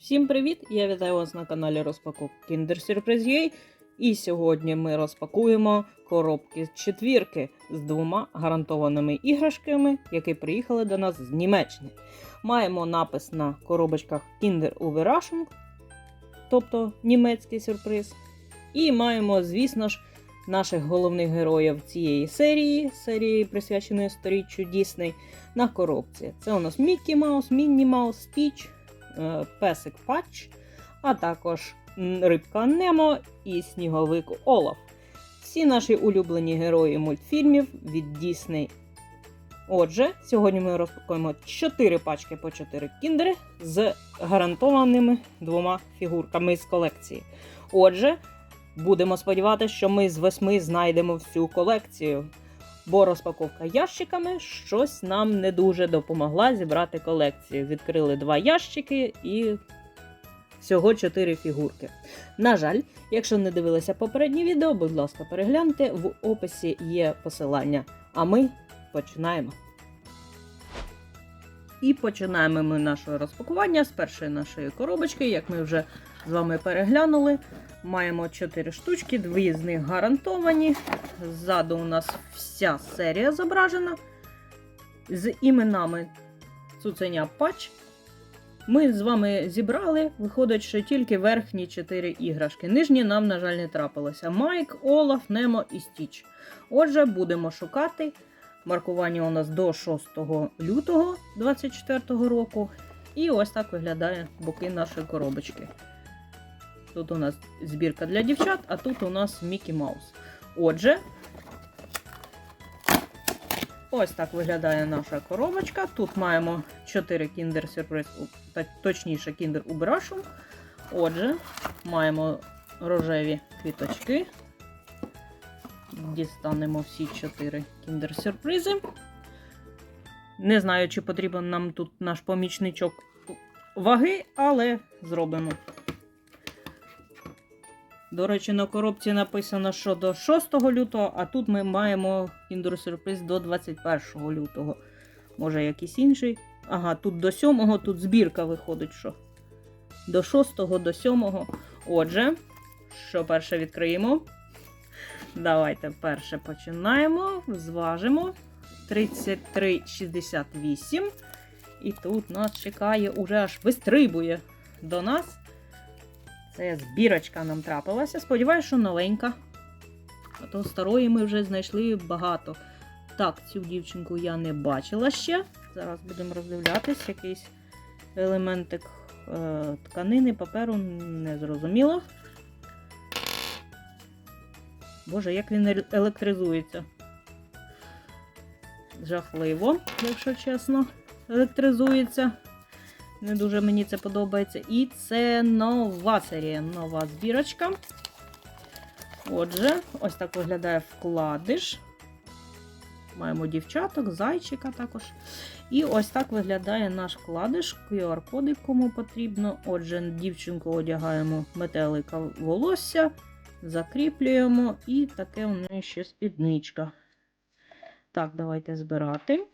Всім привіт! Я вітаю вас на каналі Розпаковки Kinder І сьогодні ми розпакуємо коробки з четвірки з двома гарантованими іграшками, які приїхали до нас з Німеччини. Маємо напис на коробочках Kinder Überraschung, тобто німецький сюрприз. І маємо, звісно ж, наших головних героїв цієї серії, серії присвяченої сторіччю Дісней, на коробці. Це у нас Міккі Маус, Мінні Маус, Стіч, песик Патч, а також рибка Немо і сніговик Олаф. Всі наші улюблені герої мультфільмів від Дісней. Отже, сьогодні ми розпакуємо 4 пачки по 4 кіндери з гарантованими двома фігурками з колекції. Отже, будемо сподіватися, що ми з восьми знайдемо всю колекцію. Бо розпаковка ящиками щось нам не дуже допомогла зібрати колекцію. Відкрили два ящики і всього чотири фігурки. На жаль, якщо не дивилися попереднє відео, будь ласка, перегляньте. В описі є посилання. А ми починаємо. І починаємо ми наше розпакування з першої нашої коробочки, як ми вже з вами переглянули. Маємо 4 штучки, дві з них гарантовані. Ззаду у нас вся серія зображена. З іменами Цуценя Пач. Ми з вами зібрали, виходить, що тільки верхні 4 іграшки. Нижні нам, на жаль, не трапилося. Майк, Олаф, Немо і Стіч. Отже, будемо шукати. Маркування у нас до 6 лютого 2024 року. І ось так виглядає боки нашої коробочки. Тут у нас збірка для дівчат, а тут у нас Мікі Маус. Отже, ось так виглядає наша коробочка. Тут маємо 4 Kinder Surprise, точніше, Kinder Überraschung. Отже, маємо рожеві квіточки. Дістанемо всі 4 Kinder Сюрпризи. Не знаю, чи потрібен нам тут наш помічничок ваги, але зробимо. До речі, на коробці написано, що до 6 лютого, а тут ми маємо Surprise до 21 лютого. Може, якийсь інший. Ага, тут до 7, тут збірка виходить, що. До 6, до 7. Отже, що перше відкриємо? Давайте перше починаємо. Зважимо. 33,68. І тут нас чекає, уже аж вистрибує до нас. Це збірочка нам трапилася. Сподіваюся, що новенька. А то старої ми вже знайшли багато. Так, цю дівчинку я не бачила ще. Зараз будемо роздивлятись якийсь елементик е, тканини, паперу не зрозуміло. Боже, як він електризується. Жахливо, якщо чесно, електризується. Не дуже мені це подобається. І це нова серія, нова збірочка. Отже, ось так виглядає вкладиш. Маємо дівчаток, зайчика також. І ось так виглядає наш вкладиш, QR-коди, кому потрібно. Отже, дівчинку одягаємо метелика волосся, закріплюємо, і таке у неї ще спідничка. Так, давайте збирати.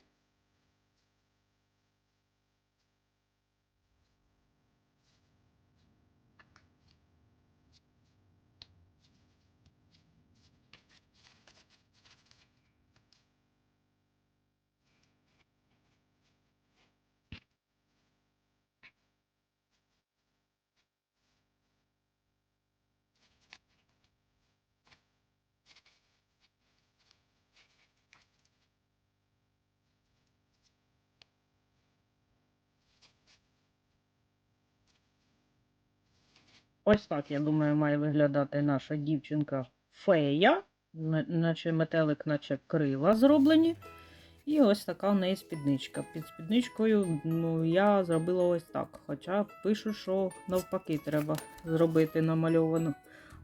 Ось так, я думаю, має виглядати наша дівчинка фея. Наче метелик, наче крила зроблені. І ось така в неї спідничка. Під спідничкою ну, я зробила ось так. Хоча пишу, що навпаки треба зробити намальовано.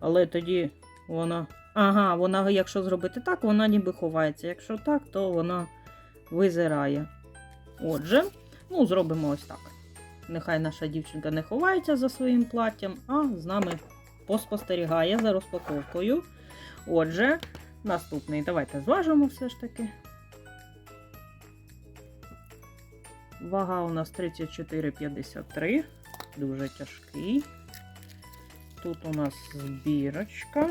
Але тоді вона. Ага, вона, якщо зробити так, вона ніби ховається. Якщо так, то вона визирає. Отже, ну, зробимо ось так. Нехай наша дівчинка не ховається за своїм платтям, а з нами поспостерігає за розпаковкою. Отже, наступний. Давайте зважимо все ж таки. Вага у нас 34,53. дуже тяжкий. Тут у нас збірочка.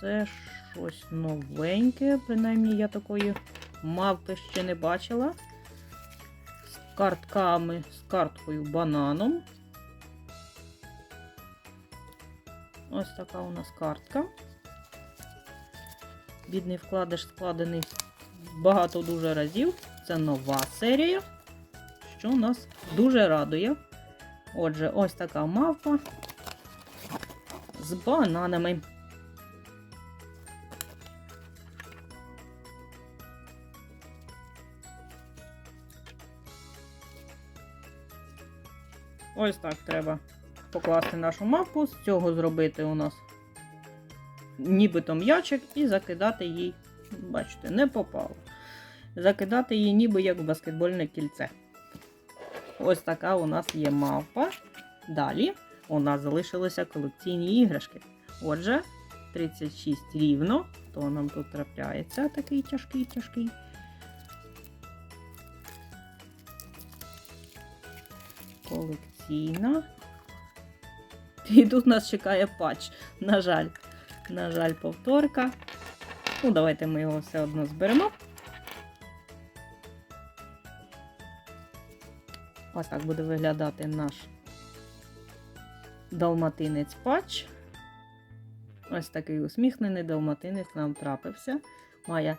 Це щось новеньке, принаймні я такої мавпи ще не бачила. Картками, з карткою бананом. Ось така у нас картка. Бідний вкладиш складений багато дуже разів. Це нова серія, що нас дуже радує. Отже, ось така мавпа з бананами. Ось так треба покласти нашу мавпу, з цього зробити у нас нібито м'ячик і закидати їй, бачите, не попало. Закидати її ніби як в баскетбольне кільце. Ось така у нас є мавпа. Далі у нас залишилися колекційні іграшки. Отже, 36 рівно. То нам тут трапляється такий тяжкий тяжкий. Колекційна. І тут нас чекає патч. На жаль, на жаль, повторка. Ну, давайте ми його все одно зберемо. Ось так буде виглядати наш далматинець патч. Ось такий усміхнений далматинець нам трапився. Має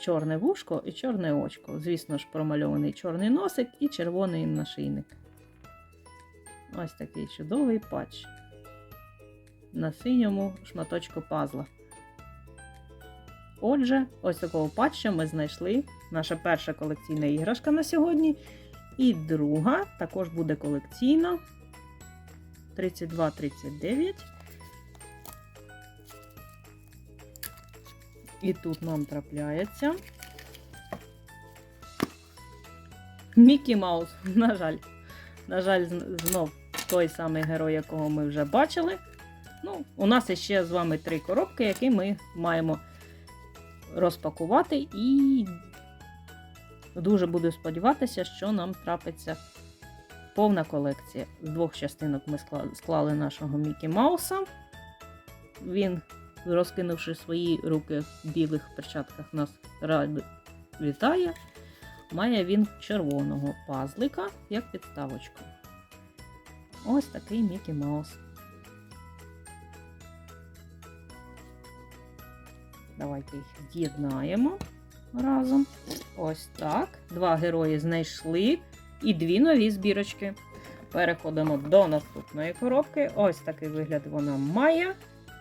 чорне вушко і чорне очко. Звісно ж, промальований чорний носик і червоний нашийник. Ось такий чудовий патч. На синьому шматочку пазла. Отже, ось такого патча ми знайшли. Наша перша колекційна іграшка на сьогодні. І друга також буде колекційна. 32-39. І тут нам трапляється. Мікі Маус, на жаль. На жаль, знов той самий герой, якого ми вже бачили. Ну, у нас ще з вами три коробки, які ми маємо розпакувати. І дуже буду сподіватися, що нам трапиться повна колекція. З двох частинок ми склали нашого Мікі Мауса. Він, розкинувши свої руки в білих перчатках, нас радо вітає. Має він червоного пазлика як підставочку. Ось такий Мікі Маус. Давайте їх з'єднаємо разом. Ось так. Два герої знайшли і дві нові збірочки. Переходимо до наступної коробки. Ось такий вигляд вона має.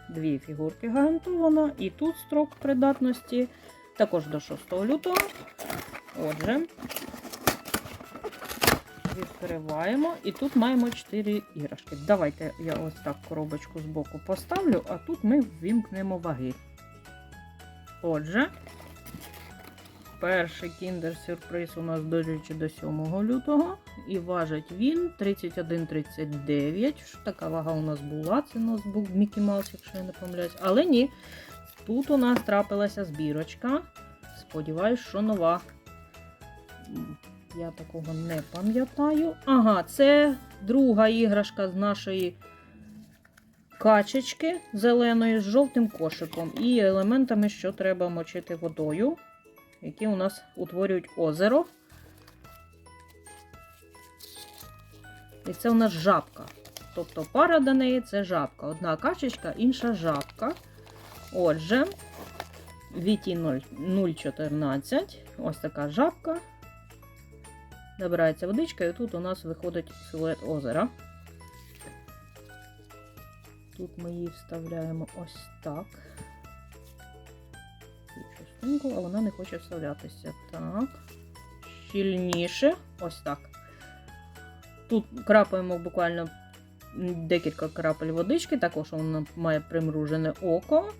Дві фігурки гарантовано. І тут строк придатності також до 6 лютого. Отже, відкриваємо. І тут маємо 4 іграшки. Давайте я ось так коробочку з боку поставлю, а тут ми ввімкнемо ваги. Отже, перший кіндер-сюрприз у нас дорічі до 7 лютого. І важить він 31,39. Така вага у нас була. Це у нас був Мікі Маус, якщо я не помиляюсь. Але ні. Тут у нас трапилася збірочка. Сподіваюсь, що нова. Я такого не пам'ятаю. Ага, це друга іграшка з нашої качечки зеленої з жовтим кошиком і елементами, що треба мочити водою, які у нас утворюють озеро. І це у нас жабка. Тобто пара до неї це жабка. Одна качечка, інша жабка. Отже, VT 014. Ось така жабка. Набирається водичка, і тут у нас виходить силует озера. Тут ми її вставляємо ось так. А вона не хоче вставлятися. Так. Щільніше. Ось так. Тут крапаємо буквально декілька крапель водички, також вона має примружене око.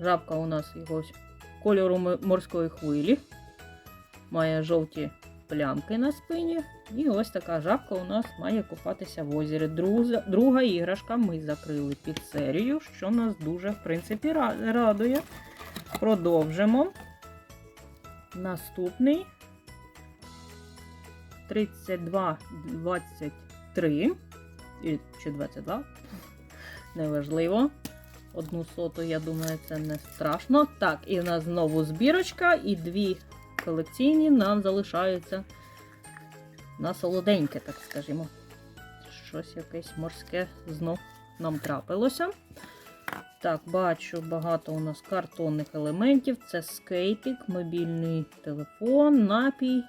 Жабка у нас якогось кольору морської хвилі. Має жовті плямки на спині. І ось така жабка у нас має купатися в озері. Друга, друга іграшка ми закрили під серію, що нас дуже, в принципі, радує. Продовжимо. Наступний 3223 і- чи 22. Неважливо. Одну соту, я думаю, це не страшно. Так, і в нас знову збірочка, і дві колекційні нам залишаються на солоденьке, так скажімо. Щось якесь морське знов нам трапилося. Так, бачу багато у нас картонних елементів. Це скейтик, мобільний телефон, напій,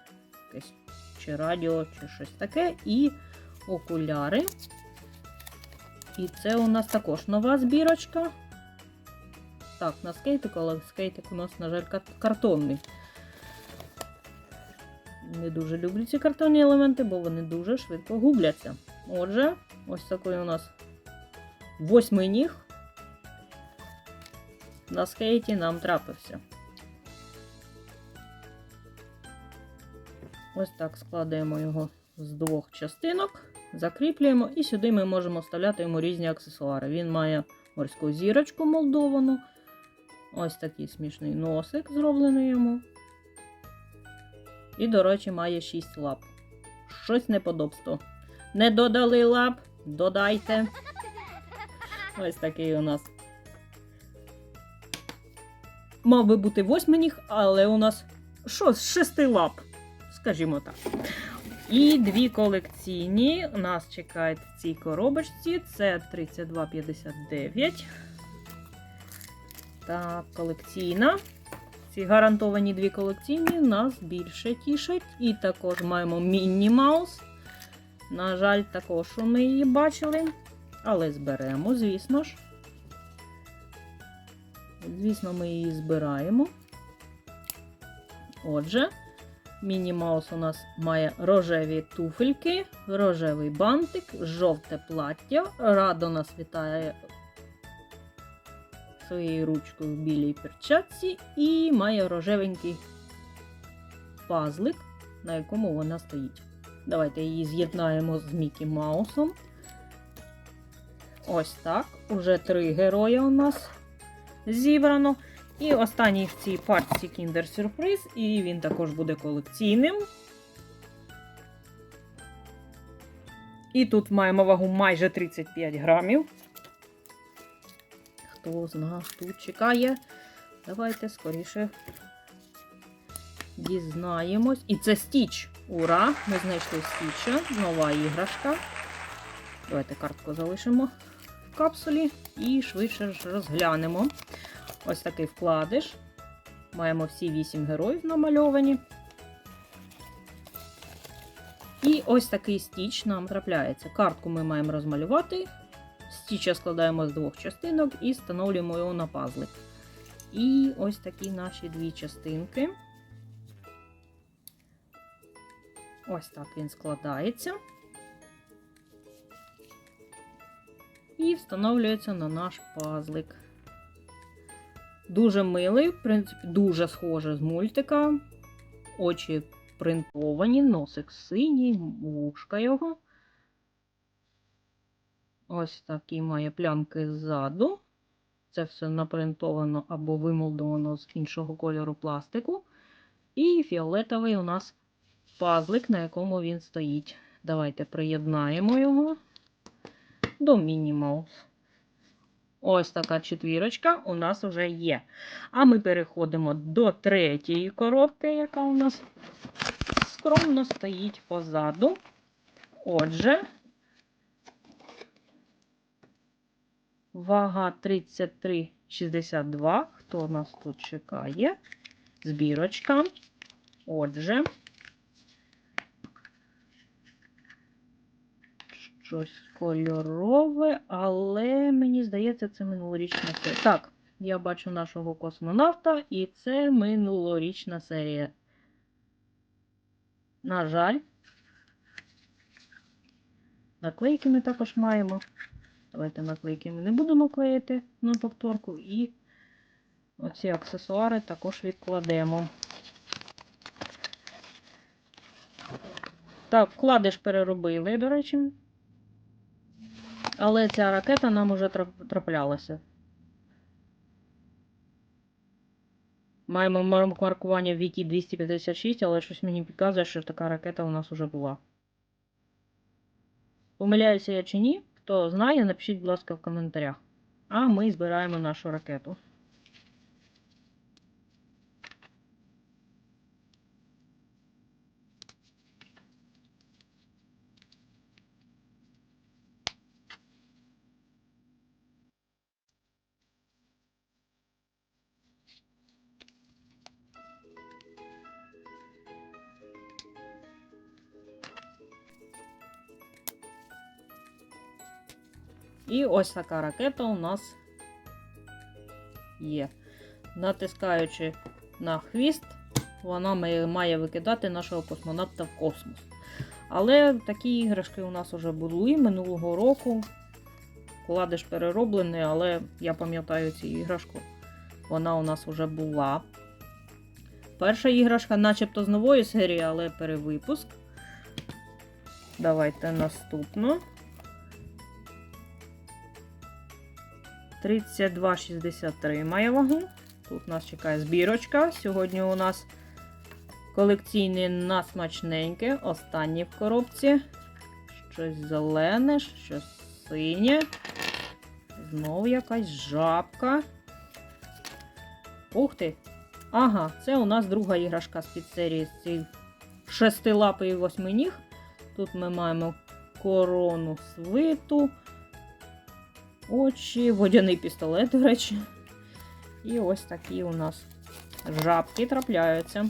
якесь чи радіо, чи щось таке, і окуляри. І це у нас також нова збірочка. Так, на скейтику, але скейтик у нас, на жаль, картонний. Не дуже люблю ці картонні елементи, бо вони дуже швидко губляться. Отже, ось такий у нас восьмий ніг на скейті нам трапився. Ось так складаємо його з двох частинок, закріплюємо, і сюди ми можемо вставляти йому різні аксесуари. Він має морську зірочку молдовану. Ось такий смішний носик зроблений йому. І, до речі, має 6 лап. Щось неподобство. Не додали лап, додайте. Ось такий у нас. Мав би бути восьминіг, але у нас що шести лап, скажімо так. І дві колекційні нас чекають в цій коробочці. Це 32,59. Так, колекційна. Ці гарантовані дві колекційні нас більше тішать. І також маємо Мінні Маус. На жаль, також ми її бачили. Але зберемо, звісно ж. Звісно, ми її збираємо. Отже, Міні Маус у нас має рожеві туфельки, рожевий бантик, жовте плаття. Радо нас вітає своєю ручкою в білій перчатці і має рожевенький пазлик, на якому вона стоїть. Давайте її з'єднаємо з Мікі Маусом. Ось так. Уже три героя у нас зібрано. І останній в цій партії Kinder Surprise, і він також буде колекційним. І тут маємо вагу майже 35 грамів. Хто з нас тут чекає? Давайте скоріше дізнаємось. І це стіч. Ура! Ми знайшли стіча. Нова іграшка. Давайте картку залишимо в капсулі і швидше ж розглянемо. Ось такий вкладиш. Маємо всі 8 героїв намальовані. І ось такий стіч нам трапляється. Картку ми маємо розмалювати. Стіча складаємо з двох частинок і встановлюємо його на пазлик. І ось такі наші дві частинки. Ось так він складається. І встановлюється на наш пазлик. Дуже милий, в принципі, дуже схоже з мультика. Очі принтовані, носик синій, вушка його. Ось такі має плямки ззаду. Це все напринтовано або вимолдовано з іншого кольору пластику. І фіолетовий у нас пазлик, на якому він стоїть. Давайте приєднаємо його до Мінімаус. Ось така четвірочка у нас вже є. А ми переходимо до третьої коробки, яка у нас скромно стоїть позаду. Отже, вага 33,62. Хто нас тут чекає? Збірочка. Отже, щось кольорове, але мені здається, це минулорічна серія. Так, я бачу нашого космонавта, і це минулорічна серія. На жаль, наклейки ми також маємо. Давайте наклейки ми не будемо клеїти на повторку, і оці аксесуари також відкладемо. Так, вкладиш переробили, до речі. Але ця ракета нам уже траплялася. Маємо маркування VT 256, але щось мені підказує, що така ракета у нас вже була. Помиляюся я чи ні? Хто знає, напишіть, будь ласка, в коментарях. А ми збираємо нашу ракету. І ось така ракета у нас є. Натискаючи на хвіст, вона має- викидати нашого космонавта в космос. Але такі іграшки у нас вже були минулого року. Вкладиш перероблений, але я пам'ятаю цю іграшку. Вона у нас вже була. Перша іграшка, начебто з нової серії, але перевипуск. Давайте наступну. 32,63 має вагу. Тут нас чекає збірочка. Сьогодні у нас колекційне насмачненьке. Останнє в коробці. Щось зелене, щось синє. Знову якась жабка. Ух ти! Ага, це у нас друга іграшка з підсерії з цих шестилапий восьминіг. Тут ми маємо корону свиту очі, водяний пістолет, до речі. І ось такі у нас жабки трапляються.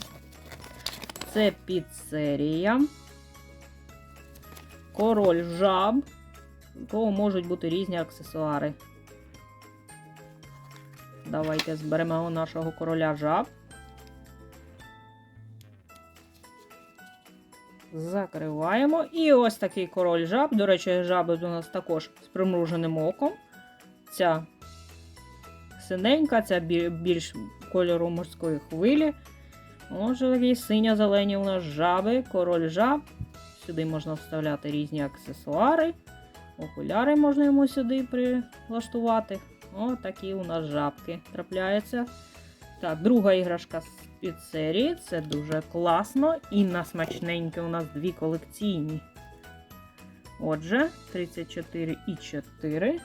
Це підсерія. Король жаб. У кого можуть бути різні аксесуари. Давайте зберемо нашого короля жаб. Закриваємо. І ось такий король жаб. До речі, жаби у нас також з примруженим оком. Ця синенька, ця більш кольору морської хвилі. Ось такі синя-зелені у нас жаби, король жаб. Сюди можна вставляти різні аксесуари. Окуляри можна йому сюди прилаштувати. О, такі у нас жабки трапляються. Так, друга іграшка з під серії. Це дуже класно. І на смачненьке у нас дві колекційні. Отже, 34 і 4.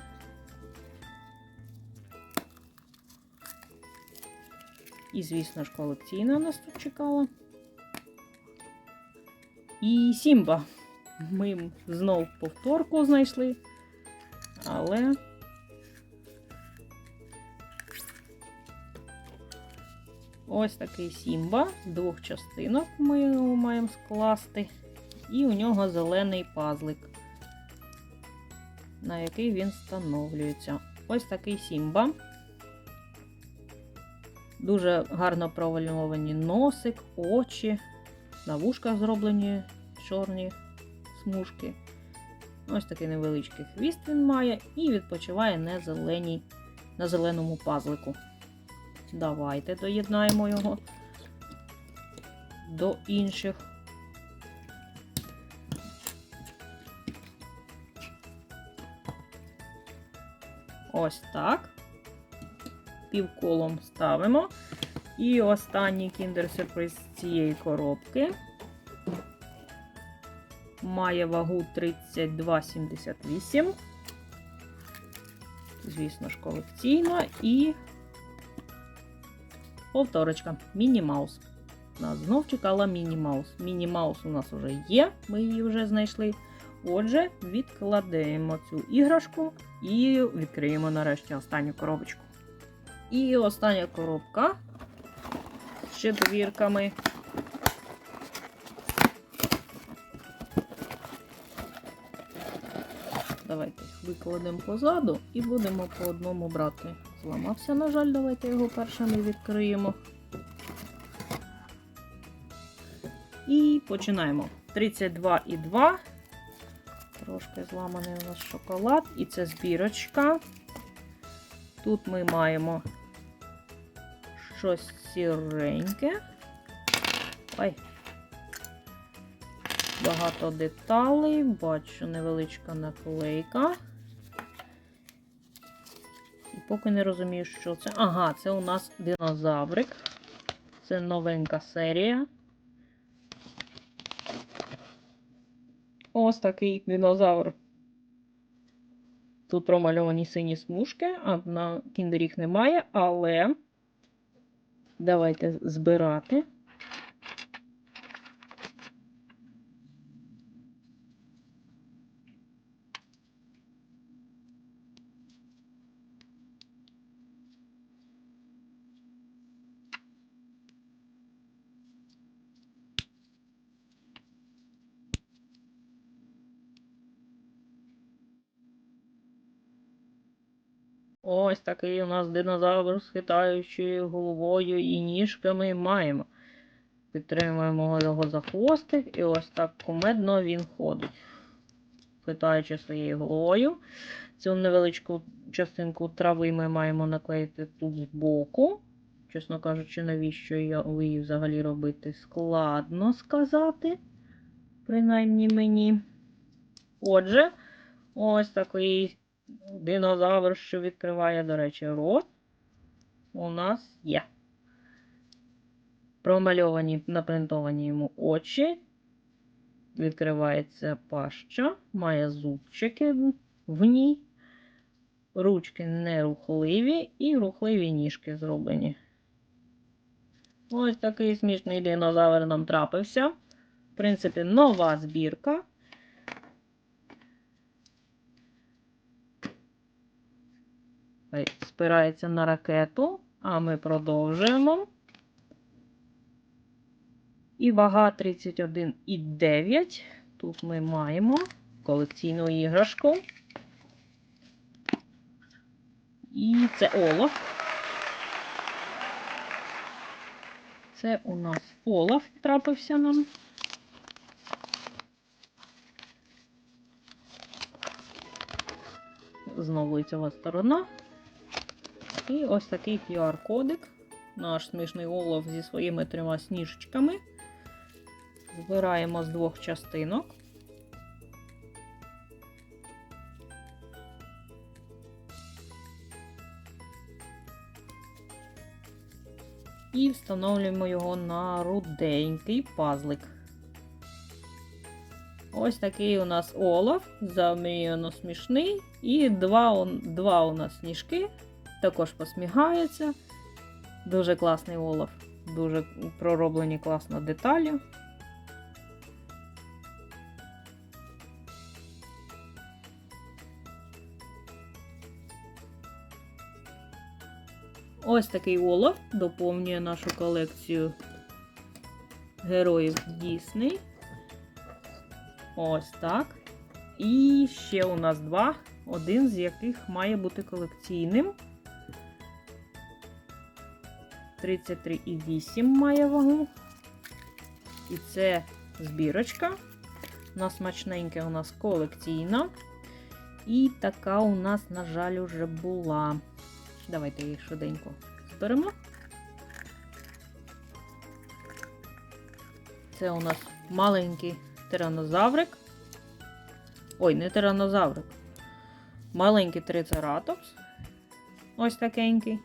І, звісно ж, колекційна нас тут чекала. І Сімба. Ми знов повторку знайшли. Але. Ось такий Сімба з двох частинок ми його маємо скласти. І у нього зелений пазлик, на який він встановлюється. Ось такий Сімба. Дуже гарно провальовані носик, очі, на вушках зроблені чорні смужки. Ось такий невеличкий хвіст він має і відпочиває на, зеленій, на зеленому пазлику. Давайте доєднаємо його до інших. Ось так. Півколом ставимо. І останній кіндер-сюрприз цієї коробки має вагу 32,78. Звісно ж, колекційна і повторочка Міні Маус. Нас знов чекала Міні Маус. Міні Маус у нас вже є, ми її вже знайшли. Отже, відкладаємо цю іграшку і відкриємо нарешті останню коробочку. І остання коробка з четвірками. Давайте викладемо позаду і будемо по одному брати. Зламався, на жаль, давайте його першими відкриємо. І починаємо. 32,2. Трошки зламаний у нас шоколад. І це збірочка. Тут ми маємо щось сіреньке. Ой. Багато деталей, бачу невеличка наклейка. І поки не розумію, що це. Ага, це у нас динозаврик. Це новенька серія. Ось такий динозавр. Тут промальовані сині смужки, а на кіндеріг немає, але давайте збирати. Ось такий у нас динозавр з хитаючою головою і ніжками маємо. Підтримуємо його за хвостик, і ось так кумедно він ходить, хитаючи своєю головою. Цю невеличку частинку трави ми маємо наклеїти тут збоку. Чесно кажучи, навіщо її взагалі робити? Складно сказати. Принаймні мені. Отже, ось такий динозавр, що відкриває, до речі, рот. У нас є. Промальовані, напринтовані йому очі. Відкривається паща, має зубчики в- ній. Ручки нерухливі і рухливі ніжки зроблені. Ось такий смішний динозавр нам трапився. В принципі, нова збірка. Спирається на ракету, а ми продовжуємо. І вага 31,9. Тут ми маємо колекційну іграшку. І це Олаф. Це у нас Олаф трапився нам. Знову лицева сторона. І ось такий QR-кодик. Наш смішний олов зі своїми трьома сніжечками. Збираємо з двох частинок. І встановлюємо його на руденький пазлик. Ось такий у нас олов, замріяно смішний. І два, два у нас сніжки також посміхається. Дуже класний олаф. Дуже пророблені класно деталі. Ось такий олаф доповнює нашу колекцію героїв Дісней. Ось так. І ще у нас два, один з яких має бути колекційним. 33,8 має вагу. І це збірочка. Нас смачненька у нас колекційна. І така у нас, на жаль, уже була. Давайте її швиденько зберемо. Це у нас маленький тиранозаврик. Ой, не тиранозаврик. Маленький трицератопс. Ось такенький.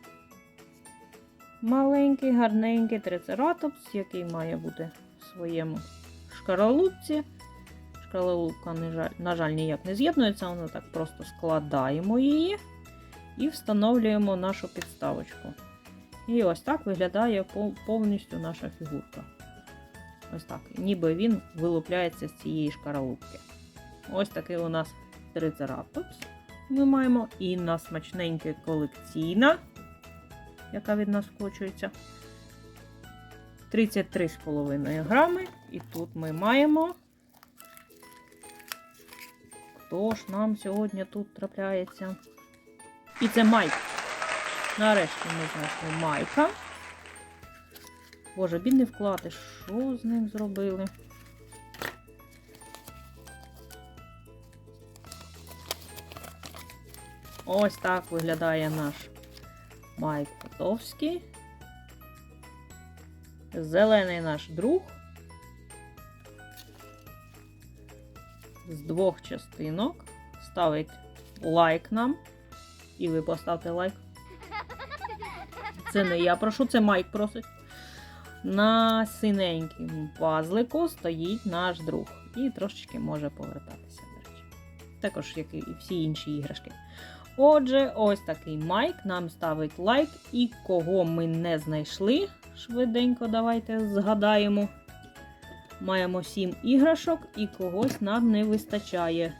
Маленький, гарненький трицератопс, який має бути в своєму шкаралупці. Шкаралупка, на жаль, ніяк не з'єднується, воно так просто складаємо її і встановлюємо нашу підставочку. І ось так виглядає повністю наша фігурка. Ось так. Ніби він вилупляється з цієї шкаралупки. Ось такий у нас трицератопс. Ми маємо і на смачненьке колекційна, яка від нас скочується. 33,5 грами. І тут ми маємо. Хто ж нам сьогодні тут трапляється? І це Майк. Нарешті ми знайшли Майка. Боже, бідний вкладиш. Що з ним зробили? Ось так виглядає наш Майк Котовський. Зелений наш друг. З двох частинок. Ставить лайк нам. І ви поставте лайк. Це не я прошу, це Майк просить. На синенькому пазлику стоїть наш друг. І трошечки може повертатися, до речі. Також, як і всі інші іграшки. Отже, ось такий Майк нам ставить лайк. І кого ми не знайшли, швиденько давайте згадаємо. Маємо 7 іграшок і когось нам не вистачає.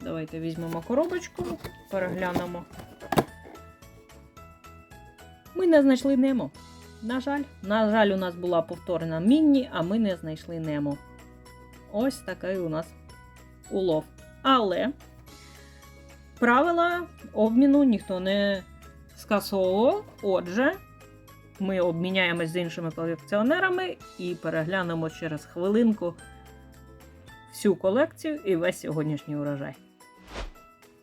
Давайте візьмемо коробочку, переглянемо. Ми не знайшли Немо. На жаль, на жаль, у нас була повторена Мінні, а ми не знайшли Немо. Ось такий у нас улов. Але правила обміну ніхто не скасовував. Отже, ми обміняємось з іншими колекціонерами і переглянемо через хвилинку всю колекцію і весь сьогоднішній урожай.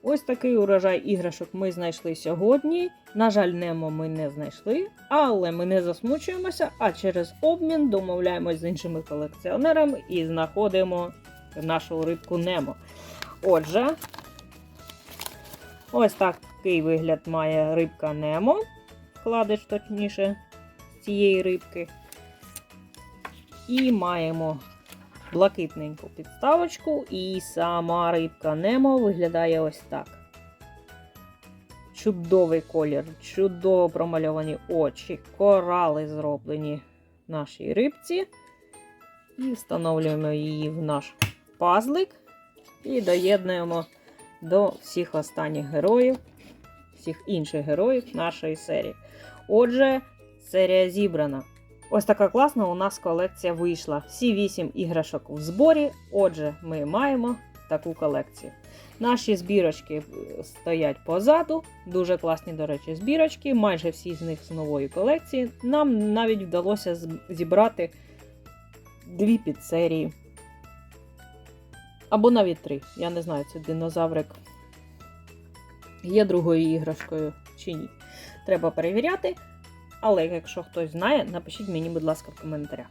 Ось такий урожай іграшок ми знайшли сьогодні. На жаль, Немо ми не знайшли, але ми не засмучуємося, а через обмін домовляємось з іншими колекціонерами і знаходимо нашу рибку Немо. Отже, ось такий вигляд має рибка Немо. Вкладиш точніше цієї рибки. І маємо блакитненьку підставочку, і сама рибка Немо виглядає ось так. Чудовий колір, чудово промальовані очі, корали зроблені нашій рибці. І встановлюємо її в наш пазлик і доєднуємо до всіх останніх героїв, всіх інших героїв нашої серії. Отже, серія зібрана. Ось така класна у нас колекція вийшла. Всі 8 іграшок в зборі. Отже, ми маємо таку колекцію. Наші збірочки е, стоять позаду. Дуже класні, до речі, збірочки. Майже всі з них з нової колекції. Нам навіть вдалося зібрати дві підсерії. Або навіть три. Я не знаю, це динозаврик є другою іграшкою чи ні. Треба перевіряти. Але якщо хтось знає, напишіть мені, будь ласка, в коментарях.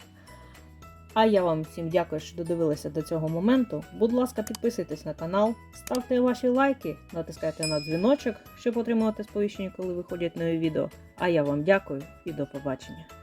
А я вам всім дякую, що додивилися до цього моменту. Будь ласка, підписуйтесь на канал, ставте ваші лайки, натискайте на дзвіночок, щоб отримувати сповіщення, коли виходять нові відео. А я вам дякую і до побачення.